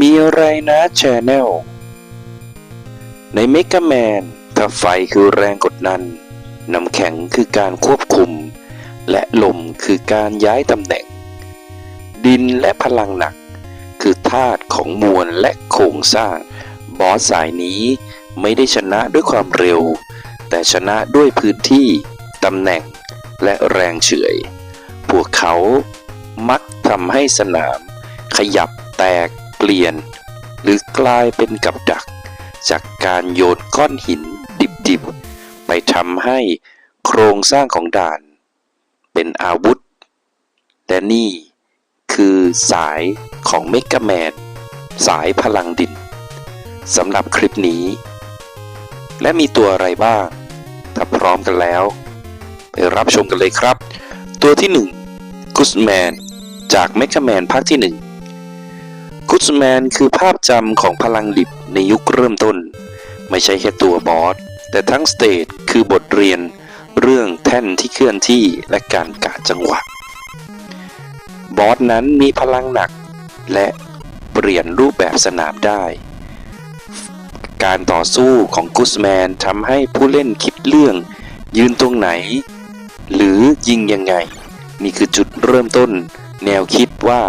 มีอะไรนะแชนแนล ในเมก a แมนถ้าไฟคือแรงกดดัน น้ำแข็งคือการควบคุม และลมคือการย้ายตำแหน่ง ดินและพลังหนัก คือธาตุของมวลและโครงสร้าง บอสสายนี้ไม่ได้ชนะด้วยความเร็ว แต่ชนะด้วยพื้นที่ ตำแหน่ง และแรงเฉื่อย พวกเขามักทำให้สนาม ขยับแตก ปลี่ยน หรือกลายเป็นกับดัก จากการโยนก้อนหินดิบๆ ไปทำให้โครงสร้างของด่าน เป็นอาวุธ และนี่คือสายของเมก a แมนสายพลังดินสำหรับคลิปนี้ และมีตัวอะไรบ้าง ถ้าพร้อมกันแล้ว ไปรับชมกันเลยครับ ตัวที่ 1กุสแมนจากเมก a แมนภาคที่ 1 กุสแมนคือภาพจำของพลังดิบในยุคเริ่มต้น ไม่ใช่แค่ตัวบอส แต่ทั้งสเตจคือบทเรียน เรื่องแท่นที่เคลื่อนที่และการกะจังหวะ บอสนั้นมีพลังหนัก และเปลี่ยนรูปแบบสนามได้ การต่อสู้ของกุสแมนทำให้ผู้เล่นคิดเรื่องยืนตรงไหน หรือยิงยังไง นี่คือจุดเริ่มต้น แนวคิดว่า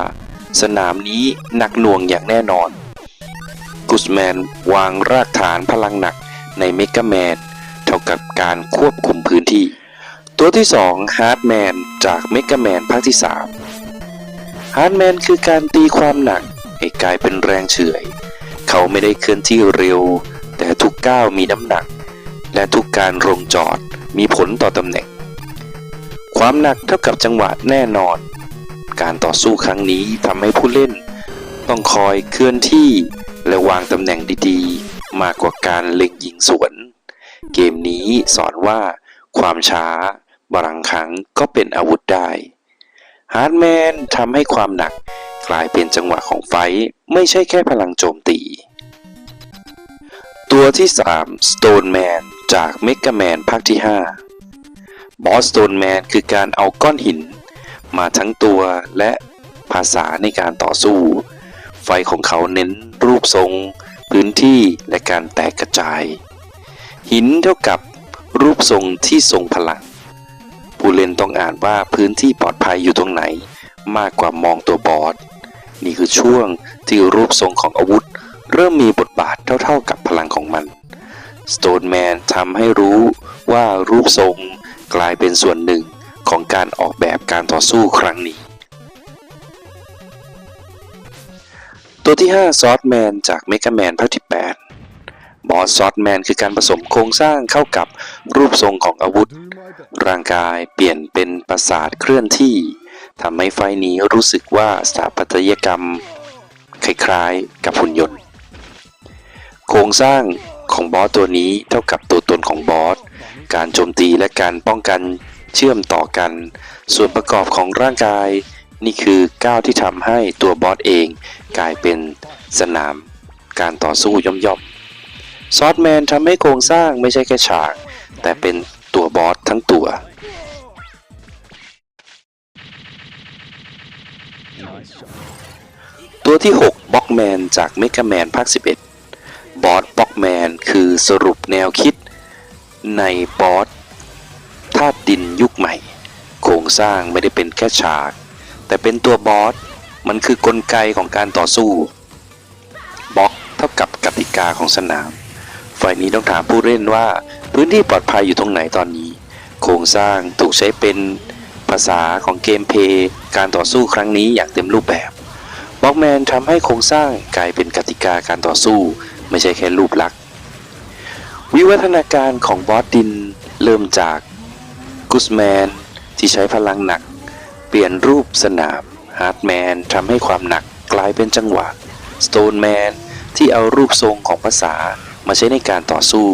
สนามนี้หนักหน่วงอย่างแน่นอน กุสแมนวางรากฐานพลังหนักในเมก a แมนเท่ากับการควบคุมพื้นที่ ตัวที่ 2 ฮาร์ดแมนจากเมก a แมนภาคที่ 3 ฮาร์ดแมนคือการตีความหนักให้กลายเป็นแรงเฉื่อย เขาไม่ได้เคลื่อนที่เร็ว แต่ทุกก้าวมีน้ำหนัก และทุกการลงจอดมีผลต่อตำแหน่ง ความหนักเท่ากับจังหวะแน่นอน การต่อสู้ครั้งนี้ทำให้ผู้เล่น ต้องคอยเคลื่อนที่และวางตำแหน่งดีๆ มากกว่าการเล็งยิงสวน เกมนี้สอนว่าความช้าบางครั้งก็เป็นอาวุธได้ฮาร์ดแมนทำให้ความหนักกลายเป็นจังหวะของไฟไม่ใช่แค่พลังโจมตี ตัวที่ 3 Stone Man จาก Mega Man ภาคที่ 5 บอส Stone Man คือการเอาก้อนหิน มาทั้งตัวและภาษาในการต่อสู้ ไฟของเขาเน้นรูปทรง พื้นที่และการแตกกระจาย หินเท่ากับรูปทรงที่ทรงพลัง ผู้เล่นต้องอ่านว่าพื้นที่ปลอดภัยอยู่ตรงไหน มากกว่ามองตัวบอสนี่คือช่วงที่รูปทรงของอาวุธ เริ่มมีบทบาทเท่าๆกับพลังของมัน Stone Man ทำให้รู้ว่ารูปทรงกลายเป็นส่วนหนึ่ง การออกแบบการต่อสู้ครั้งนี้ ตัวที่ 5 ซอสแมนจากเมก a แมนภาคที่ 8 บอสซอสแมนคือการผสมโครงสร้างเข้ากับรูปทรงของอาวุธ ร่างกายเปลี่ยนเป็นประสาทเคลื่อนที่ทำให้ไฟนี้รู้สึกว่าสถาปัตยกรรม คล้ายๆ กับหุ่นยนต์ โครงสร้างของบอสตัวนี้เท่ากับตัวตนของบอส การโจมตีและการป้องกัน เชื่อมต่อกัน ส่วนประกอบของร่างกาย นี่คือก้าวที่ทำให้ตัวบอสเองกลายเป็นสนาม การต่อสู้ย่อมๆซอสแมนทำให้โครงสร้างไม่ใช่แค่ฉาก แต่เป็นตัวบอสทั้งตัว ตัวที่ 6บ็อกแมนจากเมก a แมนภาค 11 บอสบ็อกแมนคือสรุปแนวคิดในบอสาตุดินยุคใหม่ โครงสร้างไม่ได้เป็นแค่ฉาก แต่เป็นตัวบอส มันคือกลไกของการต่อสู้บล็อกเท่ากับกติกาของสนาม ฝ่ายนี้ต้องถามผู้เล่นว่าพื้นที่ปลอดภัยอยู่ตรงไหนตอนนี้ โครงสร้างถูกใช้เป็นภาษาของเกมเพลย์การต่อสู้ครั้งนี้อย่างเต็มรูปแบบบล็อกแมนทำให้โครงสร้างกลายเป็นกติกาการต่อสู้ ไม่ใช่แค่รูปลักษณ์วิวัฒนาการของบอสดินเริ่มจาก กุสแมน ที่ใช้พลังหนัก เปลี่ยนรูปสนามฮาร์ดแมนทำให้ความหนักกลายเป็นจังหวะสโตนแมนที่เอารูปทรงของภาษามาใช้ในการต่อสู้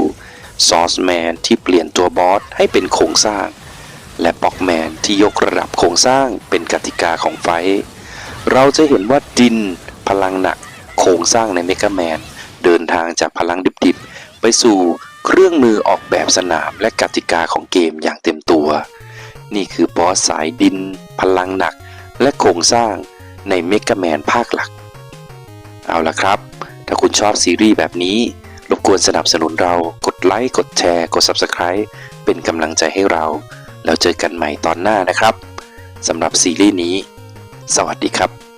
ซอสแมนที่เปลี่ยนตัวบอสให้เป็นโครงสร้าง และบ็อกแมนที่ยกระดับโครงสร้างเป็นกติกาของไฟ เราจะเห็นว่าดิน พลังหนัก โครงสร้างในเมก a แมน เดินทางจากพลังดิบๆ ไปสู่ เครื่องมือออกแบบสนามและกติกาของเกมอย่างเต็มตัว นี่คือบอสสายดิน พลังหนัก และโครงสร้างในเมก a แมนภาคหลัก เอาละครับ ถ้าคุณชอบซีรีส์แบบนี้ รบกวนสนับสนุนเรากดไลค์ กดแชร์ กด Subscribe เป็นกำลังใจให้เรา แล้วเจอกันใหม่ตอนหน้านะครับสำหรับซีรีส์นี้ สวัสดีครับ